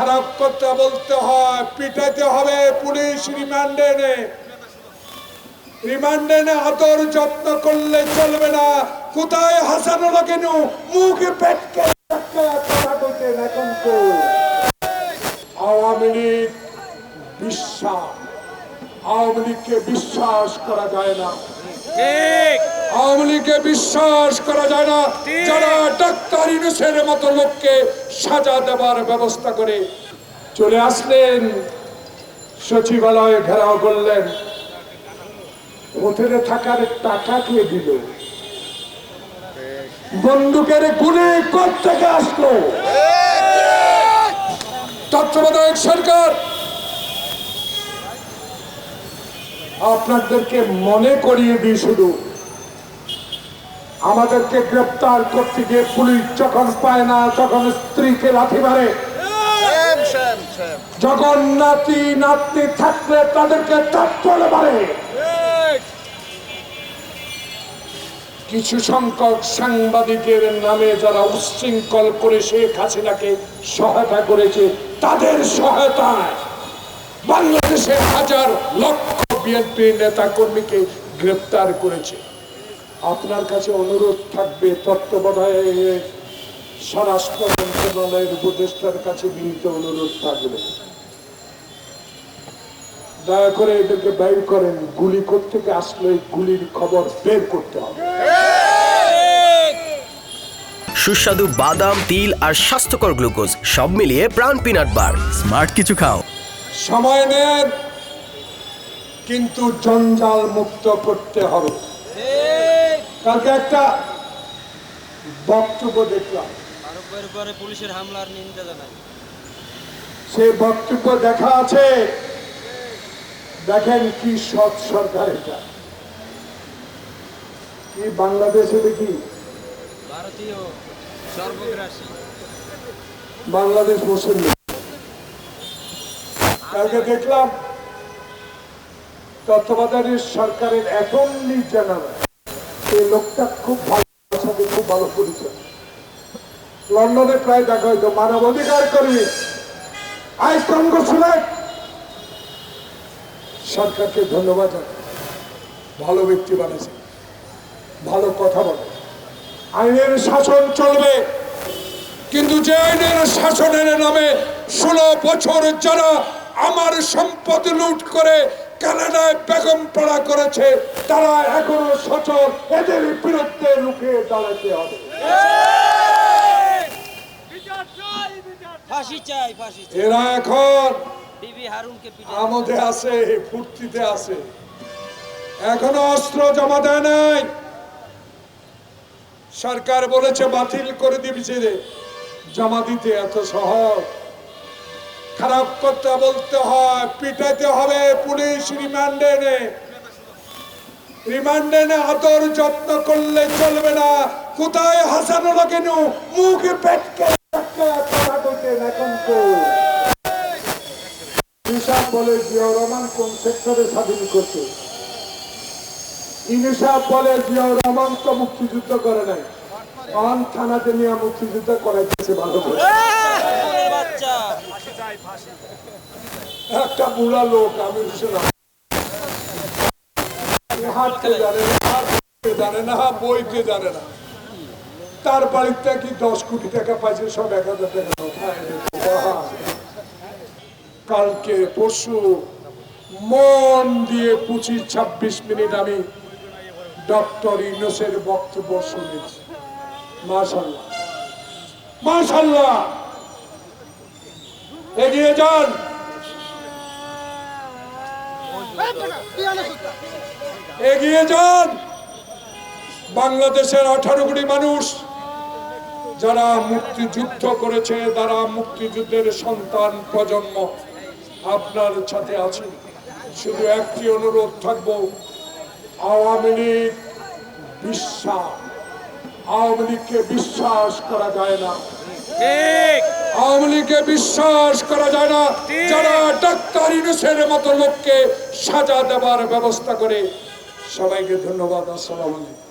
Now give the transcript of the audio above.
খারাপ করতে বলতে হয়, পিটাইতে হবে, পুলিশ রিমান্ডে রিমান্ডে এনে আদর যত্ন করলে চলবে না। কোথায় হাসানো কেন মুখে পেটকে কথা আওয়ামী লীগ বিশ্বাস। আওয়ামী লীগকে বিশ্বাস করা যায় না। ঠিক। আওয়ামী লীগকে বিশ্বাস করা যায় না। যারা ডাক্তার ইউনুসের মতো লোককে সাজা দেবার ব্যবস্থা করে চলে আসলেন সচিবালয়ে ঘেরাও করলেন। হোটেলে থাকার টাকা কে দিল? বন্দুকের গুলি থেকে আসলো? তত্ত্বাবধায়ক সরকার আপনাদেরকে মনে করিয়ে দিই শুধু। আমাদেরকে গ্রেপ্তার করতে গিয়ে পুলিশ যখন পায় না, তখন স্ত্রীকে লাথি মারে। যখন নাতি, নাতনি থাকলে তাদেরকে চাপ্পলে মারে। কিছু সংখ্যক সাংবাদিকের নামে যারা উচ্ছৃঙ্খল করে শেখ হাসিনাকে সহায়তা করেছে, তাদের সহায়তায় বাংলাদেশের হাজার লক্ষ বিএনপি নেতা কর্মীকে গ্রেপ্তার করেছে। আপনার কাছে অনুরোধ থাকবে তত্ত্বাবধায়ক স্বরাষ্ট্র মন্ত্রণালয়ের উপদেষ্টার কাছে বিনীত অনুরোধ থাকবে। দয়া করে এদেরকে বের করেন গুলি থেকে আসলে গুলির খবর বের করতে হবে। সুস্বাদু বাদাম তিল আর স্বাস্থ্যকর গ্লুকোজ সব মিলিয়ে প্রাণ পিনাট বার। স্মার্ট কিছু খাও। সময় নেন কিন্তু জঞ্জাল মুক্ত করতে হবে। কালকে একটা বক্তব্য দেখলাম। আরবের উপরে পুলিশের হামলার নিন্দা জানাই। সেই বক্তব্য দেখা আছে। দেখেন কি সৎ সরকার এটা। কি বাংলাদেশে দেখি ভারতীয় সর্বগ্রাসী। বাংলাদেশ মুসলিম কালকে দেখলাম তত্ত্বাবধানের সরকারের অ্যাটর্নি জেনারেল। এই লোকটা খুব ভালো সাথে খুব ভালো পরিচয়। লন্ডনে প্রায় দেখা হয়তো মানবাধিকার কর্মী। আই কংগ্রেসুলেট সরকারকে ধন্যবাদ ভালো ব্যক্তি বানিয়েছে। ভালো কথা বলে। আইনের শাসন চলবে। কিন্তু যে আইনের শাসনের নামে ষোলো বছর যারা আমার সম্পদ লুট করে কানাডায় বেগম পাড়া করেছে তারা এখনও সচল এদের বিরুদ্ধে রুখে দাঁড়াতে হবে। ফাঁসি চাই ফাঁসি এরা এখন আমোদে আছে ফুর্তিতে আছে। এখনও অস্ত্র জমা দেয় নাই। সরকার বলেছে বাতিল করে দিবছে রে জমা দিতে এত সহজ। খারাপ করতে বলতে হয় পিটাইতে হবে পুলিশ রিমান্ডে এনে। রিমান্ডে এনে আদর যত্ন করলে চলবে না। কোথায় হাসানো কেন মুখে পেটকে কথা মুক্তিযুদ্ধ করে নাই। অন থানাতে নিয়ে মুক্তিযুদ্ধ করাইতেছে ভালো করে। একটা বুড়া লোক, আমি হাঁটতে জানে না জানে না বইতে জানে না। তার বাড়িতে কি দশ কোটি টাকা পাইছে, সব এক হাজার টাকা। কালকে পরশু মন দিয়ে পঁচিশ ছাব্বিশ মিনিট আমি ডক্টর ইউনুসের বক্তব্য শুনেছি। মাশাল্লাহ মাশাল্লাহ এগিয়ে যান। এগিয়ে যান। বাংলাদেশের আঠারো কোটি মানুষ যারা মুক্তিযুদ্ধ করেছে, তারা মুক্তিযুদ্ধের সন্তান প্রজন্ম। আপনার সাথে আছে। শুধু একটি অনুরোধ থাকব, আওয়ামী লীগ বিশ্বাস। আওয়ামী লীগকে বিশ্বাস করা যায় না। আওয়ামী লীগকে বিশ্বাস করা যায় না। যারা ডাক্তার ইউনুসের মতো লোককে সাজা দেবার ব্যবস্থা করে সবাইকে ধন্যবাদ আসসালাম আলাইকুম।